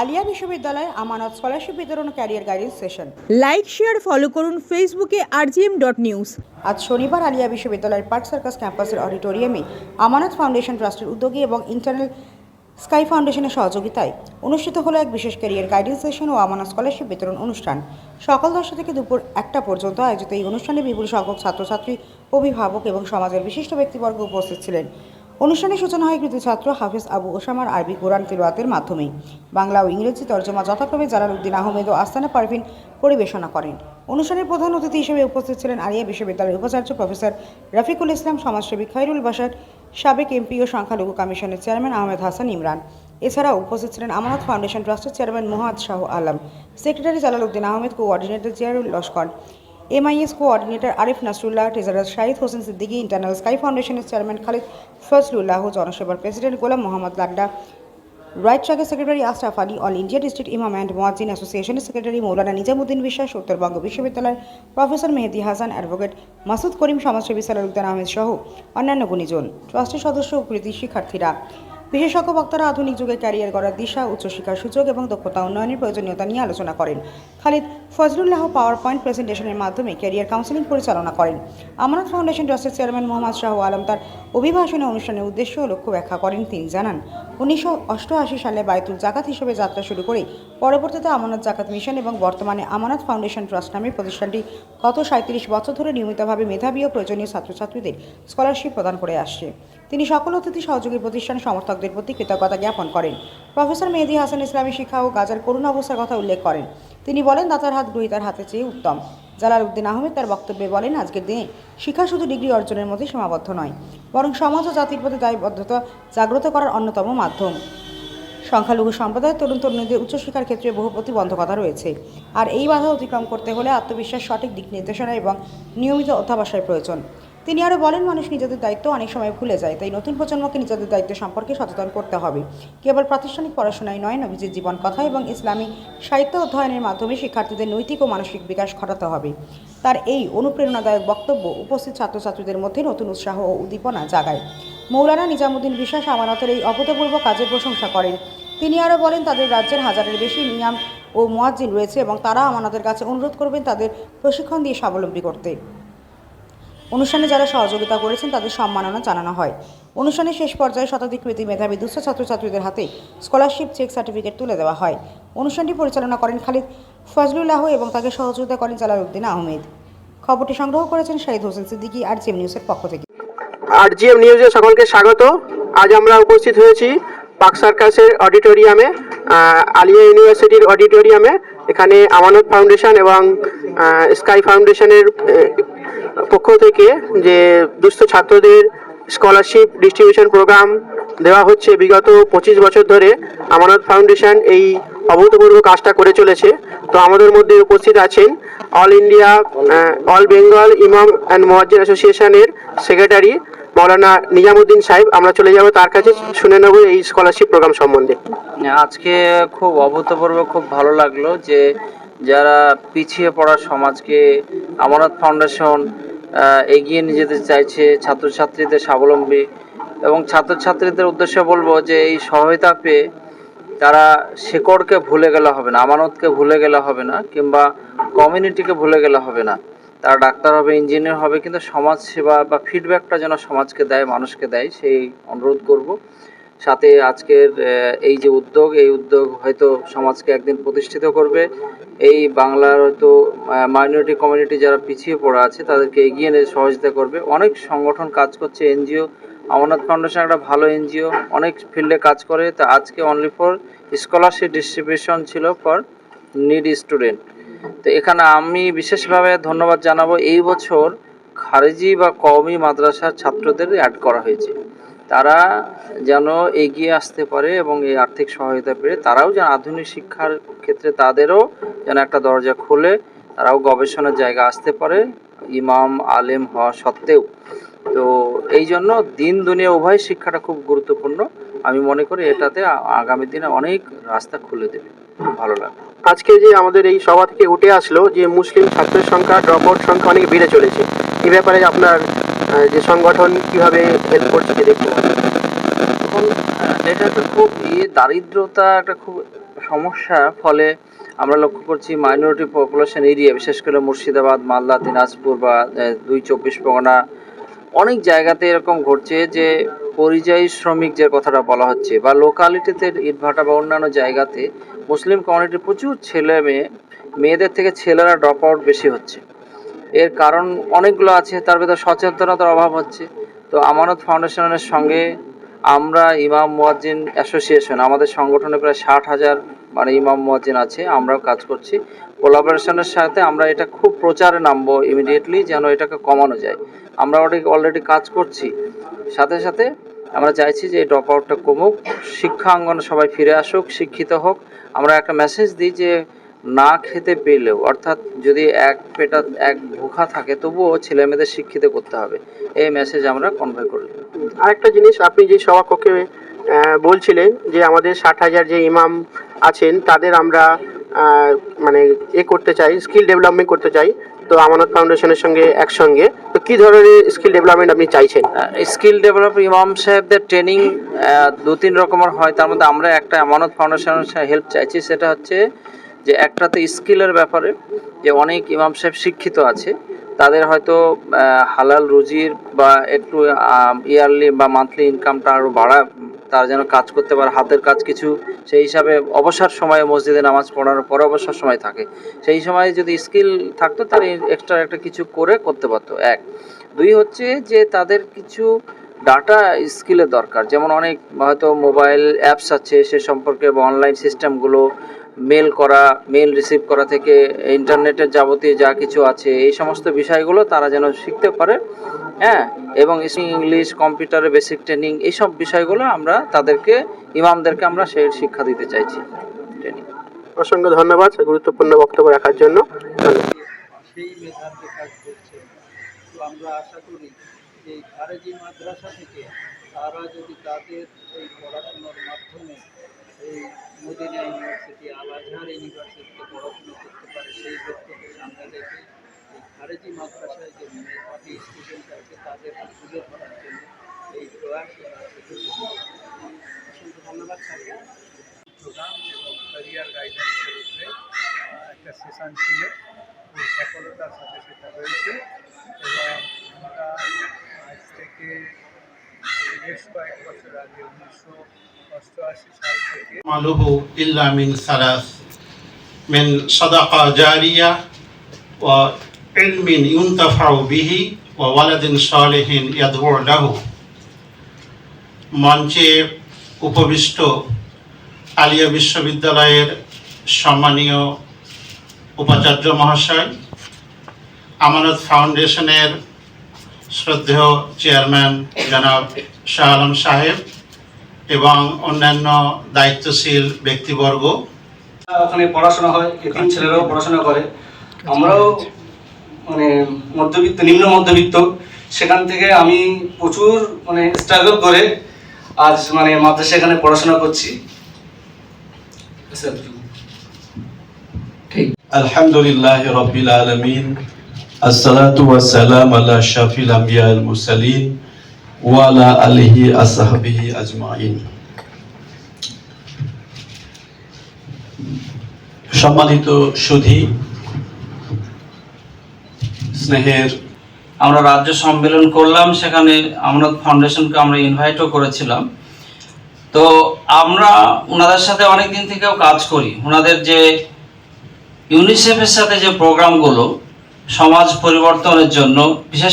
আলিয়া বিশ্ববিদ্যালয়ে আমানত স্কলারশিপ বিতরণ career guidance session. Like, share, follow করুন ফেসবুকে আরজিএম ডট নিউজ। আজ শনিবার আলিয়া বিশ্ববিদ্যালয়ের পার্ক সার্কাস ক্যাম্পাসের অডিটোরিয়ামে আমানত ফাউন্ডেশন ট্রাস্টের উদ্যোগে এবং ইন্টারনাল স্কাই ফাউন্ডেশনের সহযোগিতায় অনুষ্ঠিত হলো এক বিশেষ ক্যারিয়ার গাইডেন্স সেশন ও আমানত স্কলারশিপ বিতরণ অনুষ্ঠান। সকাল দশটা থেকে দুপুর একটা পর্যন্ত আয়োজিত এই অনুষ্ঠানে বিপুল সংখ্যক ছাত্রছাত্রী, অভিভাবক এবং সমাজের বিশিষ্ট ব্যক্তিবর্গ উপস্থিত ছিলেন। অনুষ্ঠানের সূচনা হয় কৃতি ছাত্র হাফিজ আবু ওসামার আরবি কোরআন তিলওয়াতের মাধ্যমে বাংলা ও ইংরেজি তর্জমা যথাক্রমে জালাল উদ্দিন আহমেদ ও আস্তানা পারভিন পরিবেশনা করেন। অনুষ্ঠানের প্রধান অতিথি হিসেবে উপস্থিত ছিলেন আলিয়া বিশ্ববিদ্যালয়ের উপাচার্য প্রফেসর রফিকুল ইসলাম সমাজসেবী খৈরুল বাসার সাবেক এমপি ও সংখ্যালঘু কমিশনের চেয়ারম্যান আহমেদ হাসান ইমরান। এছাড়াও উপস্থিত ছিলেন আমানত ফাউন্ডেশন ট্রাস্টের chairman Mohammad Shah Alam, secretary Jalal Uddin Ahmed, coordinator Ziarul Laskar. MIS coordinator Arif Nasrullah treasurer Shahid Hossain Siddiqui internal sky ফাউন্ডেশনের চেয়ারম্যান খালিদ ফজলুল্লাহ জনসেবার প্রেসিডেন্ট গোলাম মোহাম্মদ লাড্ডা রাইট ট্র্যাকের secretary Ashraf Ali all India district ইমাম and মোয়াজিন অ্যাসোসিয়েশনের secretary Maulana Nizamuddin Biswas Uttarbanga বিশ্ববিদ্যালয়ের professor Mehedi Hasan advocate Masud Karim সমাজসেবী সালারুদ্দিন আহমেদ সহ অন্যান্য গুণীজন ট্রাস্টের সদস্য ও কৃতি শিক্ষার্থীরা। বিশেষজ্ঞ বক্তারা আধুনিক যুগে ক্যারিয়ার গড়ার দিশা, উচ্চশিক্ষার সুযোগ এবং দক্ষতা উন্নয়নের প্রয়োজনীয়তা নিয়ে আলোচনা করেন। খালিদ ফজলুল্লাহ পাওয়ার পয়েন্ট প্রেজেন্টেশনের মাধ্যমে ক্যারিয়ার কাউন্সেলিং পরিচালনা করেন। আমানত ফাউন্ডেশন ট্রাস্টের চেয়ারম্যান মোহাম্মদ শাহ আলম তার অভিভাষণে অনুষ্ঠানের উদ্দেশ্য ও লক্ষ্য ব্যাখ্যা করেন। তিনি জানান, উনিশশো অষ্টআশি সালে বায়তুল জাকাত হিসেবে যাত্রা শুরু করে পরবর্তীতে আমানত জাকাত মিশন এবং বর্তমানে আমানত ফাউন্ডেশন ট্রাস্ট নামে প্রতিষ্ঠানটি গত সাঁত্রিশ বছর ধরে নিয়মিতভাবে মেধাবী ও প্রয়োজনীয় ছাত্রছাত্রীদের স্কলারশিপ প্রদান করে আসছে। তিনি সকল অতিথি সহযোগী প্রতিষ্ঠান সমর্থকদের প্রতি কৃতজ্ঞতা জ্ঞাপন করেন। প্রফেসর মেহেদি হাসান ইসলামী শিক্ষা ও গাজার করুণ অবস্থার কথা উল্লেখ করেন। তিনি বলেন, দাতার হাত গ্রহীতার হাতে চেয়ে উত্তম। জালাল উদ্দিন আহমেদ তার বক্তব্যে বলেন, আজকের দিনে শিক্ষা শুধু ডিগ্রি অর্জনের মধ্যে সীমাবদ্ধ নয়, বরং সমাজ ও জাতির প্রতি দায়বদ্ধতা জাগ্রত করার অন্যতম মাধ্যম। সংখ্যালঘু সম্প্রদায়ের তরুণ তরুণীদের উচ্চশিক্ষার ক্ষেত্রে বহু প্রতিবন্ধকতা রয়েছে। আর এই বাধা অতিক্রম করতে হলে আত্মবিশ্বাস সঠিক দিক নির্দেশনা এবং নিয়মিত অধ্যাবসায়ের প্রয়োজন। তিনি আরও বলেন, মানুষ নিজেদের দায়িত্ব অনেক সময় ভুলে যায়, তাই নতুন প্রজন্মকে নিজেদের দায়িত্ব সম্পর্কে সচেতন করতে হবে। কেবল প্রাতিষ্ঠানিক পড়াশোনায় নয়, নবীজির জীবন কথা এবং ইসলামী সাহিত্য অধ্যয়নের মাধ্যমে শিক্ষার্থীদের নৈতিক ও মানসিক বিকাশ ঘটাতে হবে। তার এই অনুপ্রেরণাদায়ক বক্তব্য উপস্থিত ছাত্রছাত্রীদের মধ্যে নতুন উৎসাহ ও উদ্দীপনা জাগায়। মৌলানা নিজামুদ্দিন বিশ্বাস আমানতের এই অভূতপূর্ব কাজের প্রশংসা করেন। তিনি আরও বলেন, তাদের রাজ্যের হাজারের বেশি নিয়াম ও মোয়াজ্জিন রয়েছে এবং তারা আমানতের কাছে অনুরোধ করবেন তাদের প্রশিক্ষণ দিয়ে স্বাবলম্বী করতে। অনুষ্ঠানে যারা সহযোগিতা করেছেন, তাদের সম্মাননা জানানো হয়। অনুষ্ঠানের শেষ পর্যায়ে শতাধিক কৃতি মেধাবী দুস্থ ছাত্রছাত্রীদের হাতে স্কলারশিপ চেক সার্টিফিকেট তুলে দেওয়া হয়। অনুষ্ঠানটি পরিচালনা করেন খালিদ ফজলুল্লাহ এবং তাকে সহযোগিতা করেন জালাল উদ্দিন আহমেদ। খবরটি সংগ্রহ করেছেন শাহিদ হোসেন সিদ্দিকী আর জিএম নিউজের পক্ষ থেকে। আর জিএম নিউজে সকলকে স্বাগত। আজ আমরা উপস্থিত হয়েছি পার্ক সার্কাসের অডিটোরিয়ামে আলিয়া ইউনিভার্সিটির অডিটোরিয়ামে। এখানে আমানত ফাউন্ডেশন এবং স্কাই ফাউন্ডেশনের পক্ষ থেকে যে দুস্থ ছাত্রদের স্কলারশিপ ডিস্ট্রিবিউশন প্রোগ্রাম দেওয়া হচ্ছে বিগত পঁচিশ বছর ধরে আমানত ফাউন্ডেশন এই অভূতপূর্ব কাজটা করে চলেছে। তো আমাদের মধ্যে উপস্থিত আছেন অল ইন্ডিয়া অল বেঙ্গল ইমাম অ্যান্ড মোয়াজ্জিন অ্যাসোসিয়েশনের সেক্রেটারি মৌলানা নিজামুদ্দিন সাহেব। আমরা চলে যাব তার কাছে, শুনে নেব এই স্কলারশিপ প্রোগ্রাম সম্বন্ধে। আজকে খুব অভূতপূর্ব, খুব ভালো লাগল যে যারা পিছিয়ে পড়া সমাজকে আমানত ফাউন্ডেশন এগিয়ে নিয়ে যেতে চাইছে ছাত্রছাত্রীদের স্বাবলম্বী। এবং ছাত্রছাত্রীদের উদ্দেশ্যে বলব যে এই সহায়তা পেয়ে তারা শেকড়কে ভুলে গেলে হবে না, আমানতকে ভুলে গেলে হবে না, কিংবা কমিউনিটিকে ভুলে গেলে হবে না। তারা ডাক্তার হবে ইঞ্জিনিয়ার হবে, কিন্তু সমাজ সেবা বা ফিডব্যাকটা যেন সমাজকে দেয়, মানুষকে দেয়, সেই অনুরোধ করব। সাথে আজকের এই যে উদ্যোগ, এই উদ্যোগ হয়তো সমাজকে একদিন প্রতিষ্ঠিত করবে। এই বাংলার হয়তো মাইনরিটি কমিউনিটি যারা পিছিয়ে পড়া আছে, তাদেরকে এগিয়ে নিয়ে সহযোগিতা করবে। অনেক সংগঠন কাজ করছে, এনজিও, অমরনাথ ফাউন্ডেশন একটা ভালো এনজিও, অনেক ফিল্ডে কাজ করে। তা আজকে অনলি ফর স্কলারশিপ ডিস্ট্রিবিউশন ছিল ফর নিড স্টুডেন্ট তো এখানে আমি বিশেষভাবে ধন্যবাদ জানাব, এই বছর খারেজি বা কওমি মাদ্রাসার ছাত্রদের অ্যাড করা হয়েছে। তারা যেন এগিয়ে আসতে পারে এবং এই আর্থিক সহায়তা পেয়ে তারাও যেন আধুনিক শিক্ষার ক্ষেত্রে তাদেরও যেন একটা দরজা খুলে, তারাও গবেষণার জায়গা আসতে পারে, ইমাম, আলেম হওয়া সত্ত্বেও। তো এই জন্য দিন দুনিয়া উভয় শিক্ষাটা খুব গুরুত্বপূর্ণ। আমি মনে করি এটাতে আগামী দিনে অনেক রাস্তা খুলে দেবে। ভালো লাগে আজকে যে আমাদের এই সভা থেকে উঠে আসলো যে মুসলিম ছাত্রের সংখ্যা ড্রপ আউট সংখ্যা অনেক বেড়ে চলেছে। এই ব্যাপারে আপনার যে সংগঠন কীভাবে হেল্প করছে দেখতে এখন এটা একটা খুব ইয়ে দারিদ্রতা একটা খুব সমস্যা, ফলে আমরা লক্ষ্য করছি মাইনরিটি পপুলেশন এরিয়া, বিশেষ করে মুর্শিদাবাদ, মালদা, দিনাজপুর বা দুই চব্বিশ পরগনা, অনেক জায়গাতে এরকম ঘটছে যে পরিযায়ী শ্রমিক যে কথাটা বলা হচ্ছে বা লোকালিটিতে ইটভাটা বা অন্যান্য জায়গাতে মুসলিম কমিউনিটির প্রচুর ছেলে মেয়ে মেয়েদের থেকে ছেলেরা ড্রপ আউট বেশি হচ্ছে। এর কারণ অনেকগুলো আছে, তার ভিতরে সচেতনতার অভাব হচ্ছে। তো আমানত ফাউন্ডেশনের সঙ্গে আমরা ইমাম মুয়াজ্জিন অ্যাসোসিয়েশন, আমাদের সংগঠনে প্রায় ষাট হাজার মানে ইমাম মুয়াজ্জিন আছে, আমরাও কাজ করছি। কোলাবোরেশনের সাথে আমরা এটা খুব প্রচারে নামবো ইমিডিয়েটলি যেন এটাকে কমানো যায়। আমরা অলরেডি কাজ করছি। সাথে সাথে আমরা চাইছি যে এই ড্রপ আউটটা কমুক, শিক্ষা অঙ্গনে সবাই ফিরে আসুক, শিক্ষিত হোক। আমরা একটা মেসেজ দিই যে না খেতে পেলেও অর্থাৎ যদি এক পেটা এক ভুখা থাকে তবুও ছেলে মেয়েদের শিক্ষিত করতে হবে। এই মেসেজ আমরা কনভে করি আরেকটা জিনিস আপনি যে সভাকক্ষে বলছিলেন যে আমাদের ষাট হাজার যে ইমাম আছেন তাদের আমরা মানে এ করতে চাই স্কিল ডেভেলপমেন্ট করতে চাই। তো আমানত ফাউন্ডেশনের সঙ্গে একসঙ্গে তো কি ধরনের স্কিল ডেভেলপমেন্ট আপনি চাইছেন? স্কিল ডেভেলপ ইমাম সাহেবদের ট্রেনিং দু তিন রকমের হয়। তার মধ্যে আমরা একটা আমানত ফাউন্ডেশনের হেল্প চাইছি সেটা হচ্ছে যে একটা তো স্কিলের ব্যাপারে যে অনেক ইমাম সাহেব শিক্ষিত আছে, তাদের হয়তো হালাল রুজির বা একটু ইয়ারলি বা মান্থলি ইনকামটা আরও বাড়া, তারা যেন কাজ করতে পারে, হাতের কাজ কিছু, সেই হিসাবে অবসর সময়ে মসজিদে নামাজ পড়ানোর পরে অবসর সময় থাকে। সেই সময় যদি স্কিল থাকতো তারা এক্সট্রা একটা কিছু করে করতে পারতো, এক। দুই হচ্ছে যে তাদের কিছু ডাটা স্কিলের দরকার, যেমন অনেক হয়তো মোবাইল অ্যাপস আছে, সে সম্পর্কে বা অনলাইন সিস্টেমগুলো মেল করা মেল রিসিভ করা থেকে ইন্টারনেটের যাবতীয় যা কিছু আছে এই সমস্ত বিষয়গুলো তারা যেন শিখতে পারে হ্যাঁ? এবং ইংলিশ কম্পিউটারের বেসিক ট্রেনিং এইসব বিষয়গুলো আমরা তাদেরকে ইমামদেরকে আমরা সেই শিক্ষা দিতে চাইছি। ট্রেনিং অসংখ্য ধন্যবাদ গুরুত্বপূর্ণ বক্তব্য রাখার জন্য। সেই মেধাতে কাজ করছে তো আমরা আশা করি এই খারেজি মাদ্রাসা থেকে তারা যদি তাদের এই পড়াশোনার মাধ্যমে এই মদিনা ইউনিভার্সিটি আল আজহার ইউনিভার্সিটিতে পড়াশোনা করতে পারে সেই লক্ষ্যকে সামনে রেখে এই খারেজি মাদ্রাসায় যে মেধাবী স্টুডেন্ট আছে তাদেরকে তুলে ধরার জন্য এই প্রয়াস অসংখ্য ধন্যবাদ প্রোগ্রাম এবং ক্যারিয়ার গাইডেন্সের উপরে একটা সেশন ছিল। খুব সফলতার সাথে সেটা হয়েছে এবং আমরা আজ থেকে বেশ কয়েক বছর আগে উনিশশো ওয়ালাদিন মঞ্চে উপবিষ্ট আলিয়া বিশ্ববিদ্যালয়ের সম্মানীয় উপাচার্য মহাশয়, আমানত ফাউন্ডেশনের শ্রদ্ধেয় চেয়ারম্যান জনাব শাহ আলম সাহেব এবং অন্যান্য দায়িত্বশীল ব্যক্তিবর্গ। ওখানে পড়াশোনা হয় তিন ছেলেরাও পড়াশোনা করে। আমরাও মানে মধ্যবিত্ত নিম্ন মধ্যবিত্ত। সেখান থেকে আমি প্রচুর মানে স্ট্রাগল করে আজ মানে মাদ্রাসা এখানে পড়াশোনা করছি। আলহামদুলিল্লাহ রবিল আলমিন। আসসালাতু ওয়াসসালাম আলা শাফিল আম্বিয়া আল মুসালিন ওয়ালা আলহি আসাহাবিহি আজমাইন সম্মানিত সুধী স্নেহের, আমরা রাজ্য সম্মেলন করলাম, সেখানে আমরা ফাউন্ডেশনকে আমরা ইনভাইটও করেছিলাম। তো আমরা ওনাদের সাথে অনেক দিন থেকেও কাজ করি। ওনাদের যে ইউনিসেফের সাথে যে প্রোগ্রামগুলো সমাজ পরিবর্তনের জন্য, বিশেষ